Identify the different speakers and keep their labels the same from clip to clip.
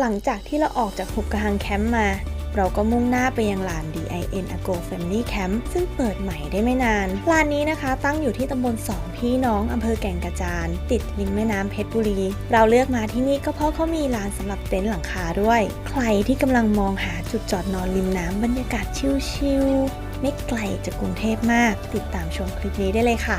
Speaker 1: หลังจากที่เราออกจากหุบกระหังแคมป์มา เราก็มุ่งหน้าไปยังลาน DIN Ago Family Camp ซึ่งเปิดใหม่ได้ไม่นาน ลานนี้นะคะ ตั้งอยู่ที่ตำบลสองพี่น้องอำเภอแก่งกระจาน ติดริมแม่น้ำเพชรบุรี เราเลือกมาที่นี่ก็เพราะเขามีลานสำหรับเต็นท์หลังคาด้วย ใครที่กำลังมองหาจุดจอดนอนริมน้ำบรรยากาศชิลๆไม่ไกลจากกรุงเทพมาก ติดตามชมคลิปนี้ได้เลยค่ะ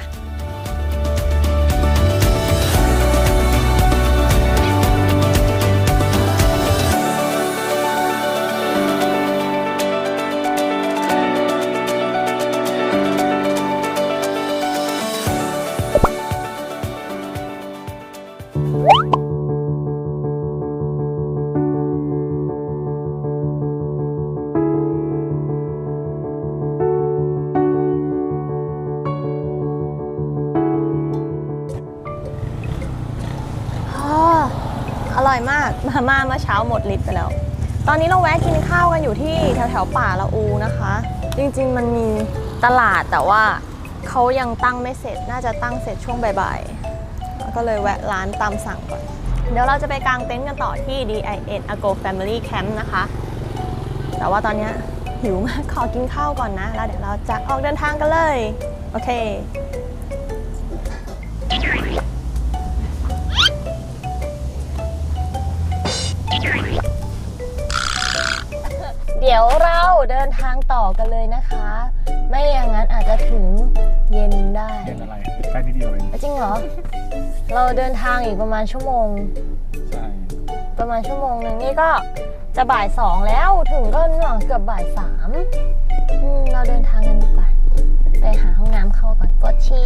Speaker 1: ร่อยมากมาม่าเมื่อเช้าหมดลิตรไปแล้ว ตอนนี้เราแวะกินข้าวกันอยู่ที่แถวแถวป่าละอูนะคะ จริงๆมันมีตลาดแต่ว่าเขายังตั้งไม่เสร็จน่าจะตั้งเสร็จช่วงบ่ายๆก็เลยแวะร้านตามสั่งก่อน เดี๋ยวเราจะไปกางเต็นท์กันต่อที่ DIN Ago Family Camp นะคะ แต่ว่าตอนนี้หิวมากขอกินข้าวก่อนนะ แล้วเดี๋ยวเราจะออกเดินทางกันเลย โอเค เดี๋ยวเราเดินทางต่อกันเลยนะคะ ไม่อย่างนั้นอาจจะถึงเย็นได้
Speaker 2: เห็นอะไรใกล้นิดเดียวเอง
Speaker 1: จริงเหรอ เราเดินทางอีกประมาณชั่วโมง
Speaker 2: ใช่
Speaker 1: ประมาณชั่วโมงหนึ่งนี่ก็จะบ่ายสองแล้วถึงก็หลังเกือบบ่ายสามอืมเราเดินทางกันดีกว่า ไปหาห้องน้ำเข้าก่อนปวดฉี่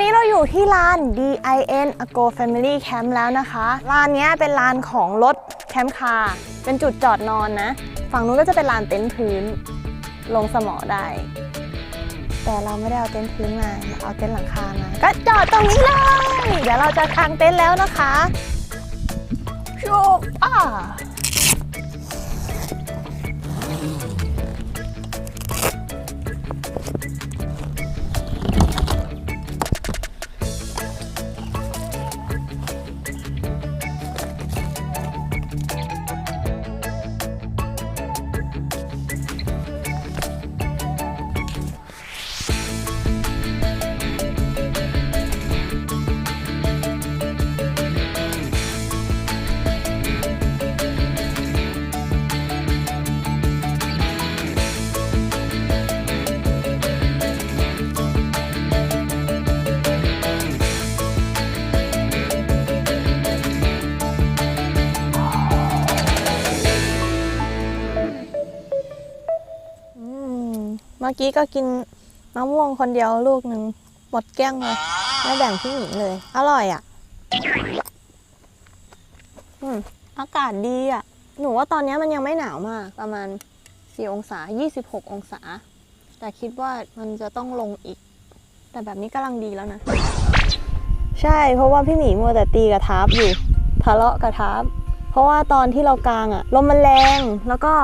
Speaker 1: อนนี้เราอยู่ที่ลาน DIN Ago Family Camp แล้วนะคะลานนี้เป็นลานของรถแคมป์คาร์เป็นจุดจอดนอนนะ ฝั่งนู้นก็จะเป็นลานเต็นท์พื้น ลงสมอได้ แต่เราไม่ได้เอาเต็นท์พื้นมาเอาเต็นท์หลังคามา ก็จอดตรงนี้เลย เดี๋ยวเราจะกางเต็นท์แล้วนะคะชูบอ่า มื่อกี้ก็กินมะม่วงคนเดียวลูกหนึ่งหมดแก้งเลยไม่แบ่งพี่หญิงเลย อร่อยอะ อืมอากาศดีอะ หนูว่าตอนนี้มันยังไม่หนาวมาก ประมาณ 4 องศา 26 องศา แต่คิดว่ามันจะต้องลงอีก แต่แบบนี้กำลังดีแล้วนะ ใช่ เพราะว่าพี่หมีมัวแต่ตีกับทาร์ปอยู่ ทะเลาะกับทาร์ปเพราะว่าตอนที่เรากางอะลมมันแรง แล้วก็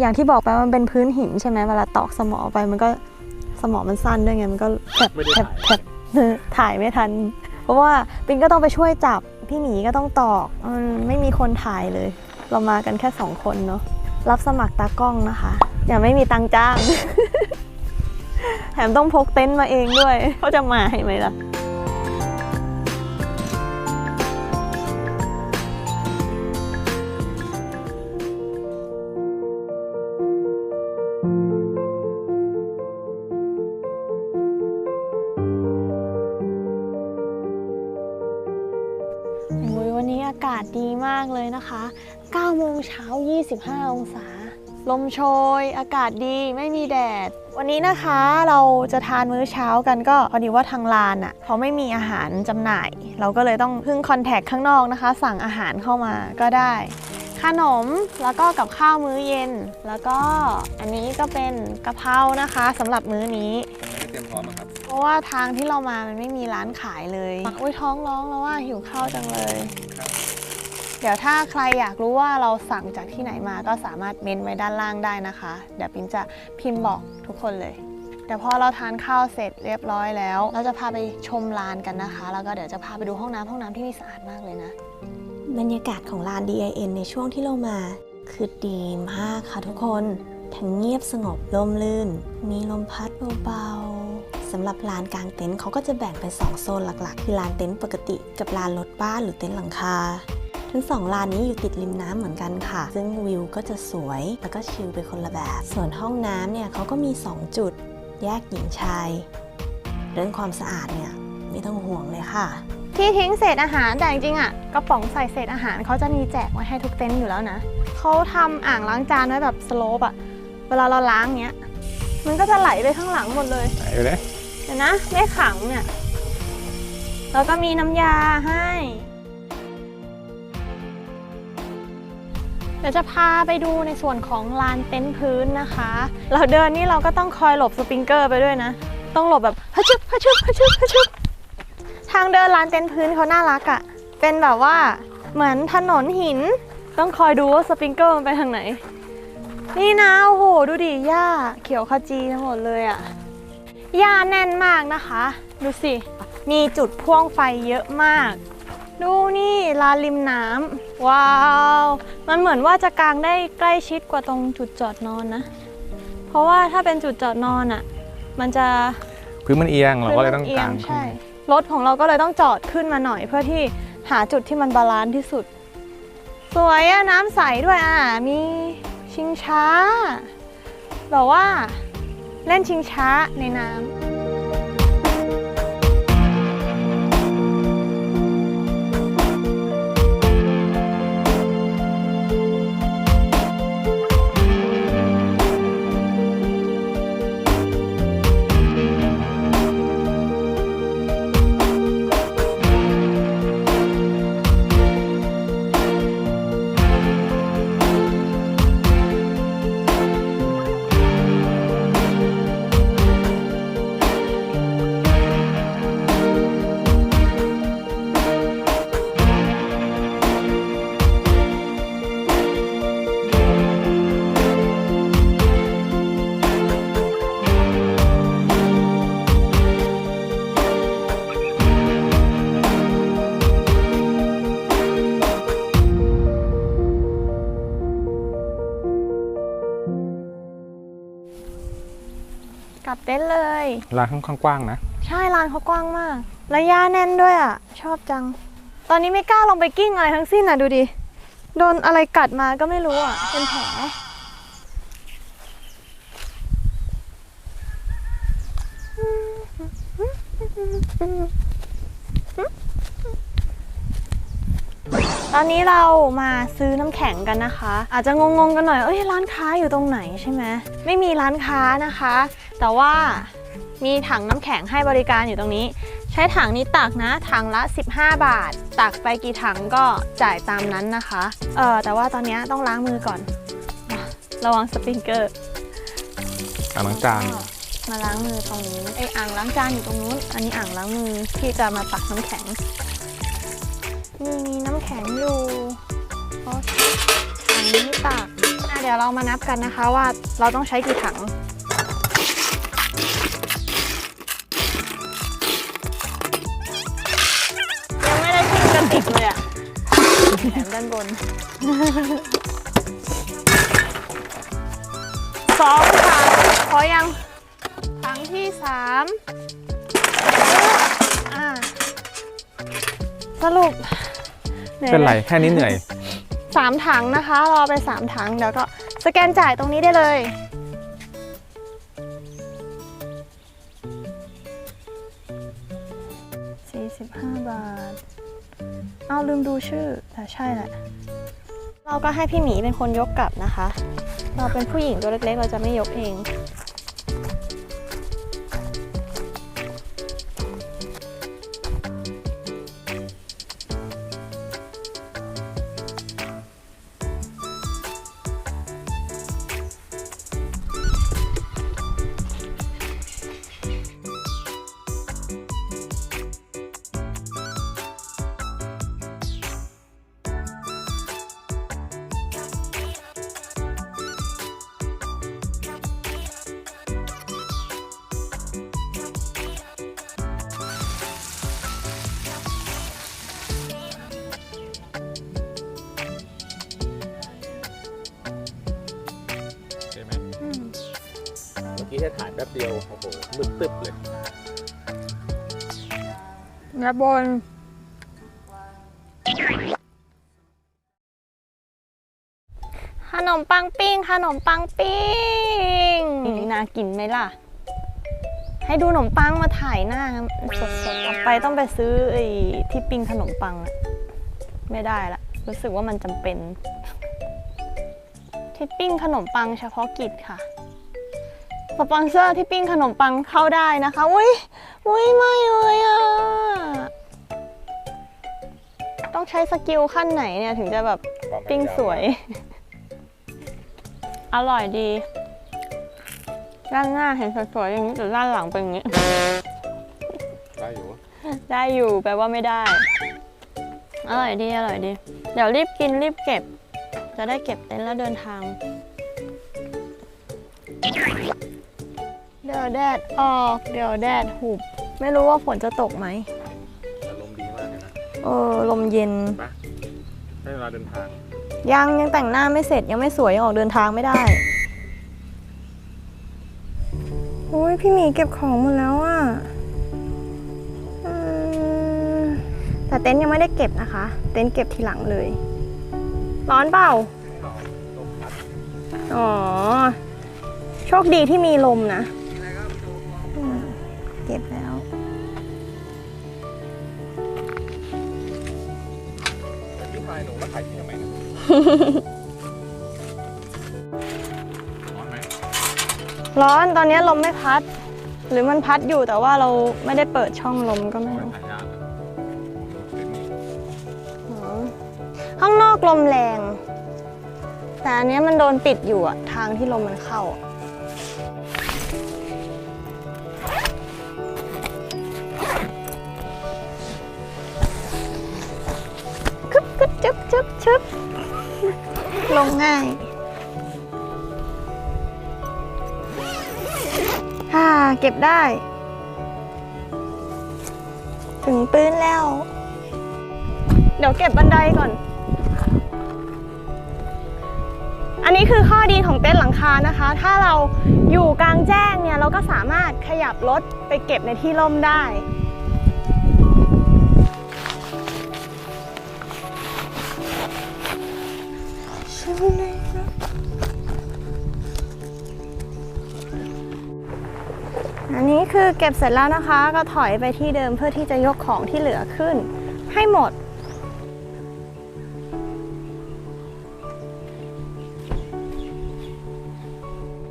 Speaker 1: อย่างที่บอกไปมันเป็นพื้นหินใช่ไหมเวลาตอกสมอไปมันก็สมอมันสั้นด้วยไงมันก็แผลบ
Speaker 2: ไม่ได้
Speaker 1: แผลบ
Speaker 2: ถ่าย
Speaker 1: แผลบถ่ายไม่ทัน เพราะว่าปิงก็ต้องไปช่วยจับพี่หมีก็ต้องตอกมันไม่มีคนถ่ายเลย เรามากันแค่สองคนเนาะรับสมัครตากล้องนะคะอย่าไม่มีตังค์จ้าง แถมต้องพกเต็นท์มาเองด้วยเขาจะมาให้ไหมล่ะากาศดีมากเลยนะคะ9โมงเช้า 25 องศา ลมโชย อากาศดี ไม่มีแดด วันนี้นะคะเราจะทานมื้อเช้ากันก็พอดีว่าทางร้านอะ่ะเขาไม่มีอาหารจำหน่าย เราก็เลยต้องพึ่งคอนแทคข้างนอกนะคะ สั่งอาหารเข้ามาก็ได้ ขนม แล้วก็กับข้าวมื้อเย็น แล้วก็อันนี้ก็เป็นกะเพรานะคะสำหรับมื้อนี้
Speaker 2: ไม่ได้เตรียมพร้อมอะครับ
Speaker 1: เพราะว่าทางที่เรามามันไม่มีร้านขายเลยอุ้ยท้องร้องแล้วว่าหิวข้าวจังเลย
Speaker 2: ครับ
Speaker 1: เดี๋ยวถ้าใครอยากรู้ว่าเราสั่งจากที่ไหนมาก็สามารถเมนไว้ด้านล่างได้นะคะ เดี๋ยวปินจะพิมพ์บอกทุกคนเลยเดี๋ยวพอเราทานข้าวเสร็จเรียบร้อยแล้ว เราจะพาไปชมลานกันนะคะ แล้วก็เดี๋ยวจะพาไปดูห้องน้ำห้องน้ำที่นี่สะอาดมากเลยนะ
Speaker 3: บรรยากาศของลาน DIN ในช่วงที่เรามาคือดีมากค่ะทุกคน ทั้งเงียบสงบลมลื่น มีลมพัดเบาๆสำหรับลานกลางเต็นท์เขาก็จะแบ่งเป็น 2 โซนหลักๆ คือลานเต็นท์ปกติกับลานรถบ้านหรือเต็นท์หลังคา ทั้งสองลานนี้อยู่ติดริมน้ำเหมือนกันค่ะ ซึ่งวิวก็จะสวยแล้วก็ชิลไปคนละแบบ ส่วนห้องน้ำเนี่ยเขาก็มี 2 จุด แยกหญิงชาย เรื่องความสะอาดเนี่ยไม่ต้องห่วงเลยค่ะ
Speaker 1: ที่ทิ้งเศษอาหารแต่จริงๆอะกระป๋องใส่เศษอาหารเขาจะมีแจกไว้ให้ทุกเต็นท์อยู่แล้วนะเขาทำอ่างล้างจานไว้แบบสโลปอะเวลาเราล้างเนี้ย มันก็จะไหลไปข้างหลังหมดเลย
Speaker 2: ไหนไปเลย
Speaker 1: เดี๋ยวนะไม่ขังเนี่ย แล้วก็มีน้ำยาให้ ดี๋ยวจะพาไปดูในส่วนของลานเต็นท์พื้นนะคะ เราเดินนี่เราก็ต้องคอยหลบสปริงเกอร์ไปด้วยนะ ต้องหลบแบบฮัชึบฮัชึบฮัชึบฮัชึบทางเดินลานเต็นท์พื้นเขาน่ารักอะ่ะ เป็นแบบว่าเหมือนถนนหิน ต้องคอยดูว่าสปริงเกอร์มันไปทางไหน นี่นะโอ้โหดูดิหญ้าเขียวขจีทั้งหมดเลยอะ่ะหญ้าแน่นมากนะคะ ดูสิ มีจุดพ่วงไฟเยอะมาก ดูนี่ลานริมน้ำ ว้าว มันเหมือนว่าจะกางได้ใกล้ชิดกว่าตรงจุดจอดนอนนะ เพราะว่าถ้าเป็นจุดจอดนอนอะ่ะ มันจะ
Speaker 2: พื้นมันเอียงเราก็เลยต้อง
Speaker 1: เอี
Speaker 2: ก
Speaker 1: ยา
Speaker 2: งง
Speaker 1: ใช่รถของเราก็เลยต้องจอดขึ้นมาหน่อย เพื่อที่หาจุดที่มันบาลานซ์ที่สุด สวยอะน้ำใสด้วยอะมีชิงช้าแบบว่าเล่นชิงช้าในน้ำ ต็นท์เลย
Speaker 2: ร้านค่อนข้างกว้างนะ
Speaker 1: ใช่ร้านเขากว้างมาก และหญ้าแน่นด้วยอะ ชอบจัง ตอนนี้ไม่กล้าลงไปกิ้งอะไรทั้งสิ้นอะดูดิ โดนอะไรกัดมาก็ไม่รู้อะ เป็นแผล ตอนนี้เรามาซื้อน้ำแข็งกันนะคะ อาจจะงงๆกันหน่อย เอ้ยร้านค้าอยู่ตรงไหนใช่ไหมไม่มีร้านค้านะคะ แต่ว่ามีถังน้ำแข็งให้บริการอยู่ตรงนี้ ใช้ถังนี้ตักนะ ถังละ 15 บาท ตักไปกี่ถังก็จ่ายตามนั้นนะคะ เออแต่ว่าตอนนี้ต้องล้างมือก่อนอะระวังสปริงเกอร์
Speaker 2: อ่างล้างจาน
Speaker 1: มาล้างมือตรงนี้ไอยอ่างล้างจานอยู่ตรงนู้น อันนี้อ่างล้างมือที่จะมาตักน้ำแข็งนี่มีน้ำ แข็งอยู่โอเคถังนี้ตักอะเดี๋ยวเรามานับกันนะคะว่าเราต้องใช้กี่ถังยังไม่ได้ขึ้นกระติกเลยอะแถมด้านบนสองถังพอยังถังที่สามอ่าสรุปหอย
Speaker 2: เป็นไร
Speaker 1: ลย
Speaker 2: แค่นี้เหนื่อย
Speaker 1: สามถังนะคะ รอไปสามถังเดี๋ยวก็สแกนจ่ายตรงนี้ได้เลย45บาท เอาลืมดูชื่อแต่ใช่แหละ เราก็ให้พี่หมีเป็นคนยกกลับนะคะ เราเป็นผู้หญิงตัวเล็กๆ เราจะไม่ยกเอง
Speaker 2: กี้แค่ถ่ายแป๊บเดียว โอ้โห มืดตึ๊บเลย
Speaker 1: และบนขนมปังปิ้ง ขนมปังปิ้งน่ากินไหมล่ะ ให้ดูขนมปังมาถ่ายหน้าสดๆออกไปต้องไปซื้อไอ้ที่ปิ้งขนมปังอะไม่ได้ละ รู้สึกว่ามันจำเป็นที่ปิ้งขนมปังเฉพาะกิจค่ะ สปอนเซอร์ที่ปิ้งขนมปังเข้าได้นะคะ อุ้ยอุ้ยไม่เลยอะ ต้องใช้สกิลขั้นไหนเนี่ยถึงจะแบบปิ้งสวย อร่อยดี ด้านหน้าเห็นสวยๆอย่างนี้แต่ด้านหลังเป็นอย่างนี้
Speaker 2: ได้อยู่
Speaker 1: ได้อยู่แปลว่าไม่ได้ อร่อยดีอร่อยดี เดี๋ยวรีบกินรีบเก็บ จะได้เก็บเต็นท์แล้วเดินทาง เดี๋ยวแดดออก เดี๋ยวแดดหุบ ไม่รู้ว่าฝนจะตกไหม
Speaker 2: อารมณ์ดีมากเลยนะ
Speaker 1: เออลมเย็น
Speaker 2: ให้เวลาเดินทาง
Speaker 1: ยังยังแต่งหน้าไม่เสร็จยังไม่สวยยังออกเดินทางไม่ได้โอ้ยพี่หมีเก็บของหมดแล้วอะอืมแต่เต็นท์ยังไม่ได้เก็บนะคะ เต็นท์เก็บทีหลังเลย ร้อนเปล่า อ๋อ โชคดีที่มีลมนะอืม เก็บแล้ว
Speaker 2: พี่พายหนูแล้วถ่ายที่ทำไมเนี่ยร้อนไหม
Speaker 1: ร้อนตอนนี้ลมไม่พัด หรือมันพัดอยู่แต่ว่าเราไม่ได้เปิดช่องลมก็ไม่
Speaker 2: มัน
Speaker 1: รู้
Speaker 2: ถ่ายยาก
Speaker 1: อ๋อข้างนอกลมแรง แต่อันเนี้ยมันโดนปิดอยู่อะทางที่ลมมันเข้าอะ กึบจึ๊บจึ๊บจึ๊บลงง่ายฮ่าเก็บได้ ถึงปื้นแล้ว เดี๋ยวเก็บบันไดก่อน อันนี้คือข้อดีของเต็นท์หลังคานะคะ ถ้าเราอยู่กลางแจ้งเนี่ย เราก็สามารถขยับรถไปเก็บในที่ร่มได้ อันนี้คือเก็บเสร็จแล้วนะคะ ก็ถอยไปที่เดิมเพื่อที่จะยกของที่เหลือขึ้น ให้หมด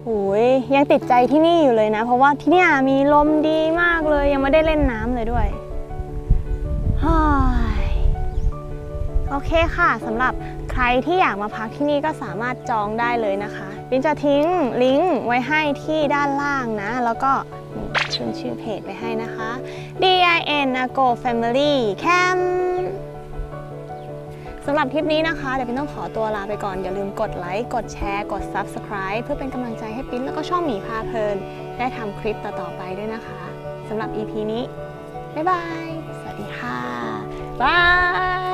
Speaker 1: โอ้ยยังติดใจที่นี่อยู่เลยนะ เพราะว่าที่นี่มีลมดีมากเลย ยังไม่ได้เล่นน้ำเลยด้วยโอเคค่ะสำหรับ ใครที่อยากมาพักที่นี่ก็สามารถจองได้เลยนะคะปินจะทิ้งลิงก์ไว้ให้ที่ด้านล่างนะ แล้วก็นี่ขึ้นชื่อเพจไว้ให้นะคะ DIN Ago Family Camp สำหรับคลิปนี้นะคะ เดี๋ยวปิ้นต้องขอตัวลาไปก่อน อย่าลืมกดไลค์ กดแชร์ กด Subscribe เพื่อเป็นกำลังใจให้ปิ้นแล้วก็ช่องหมีพาเพลิน ได้ทำคลิปต่อ ๆ ไปด้วยนะคะสำหรับ EP นี้ บ๊ายบาย สวัสดีค่ะบาย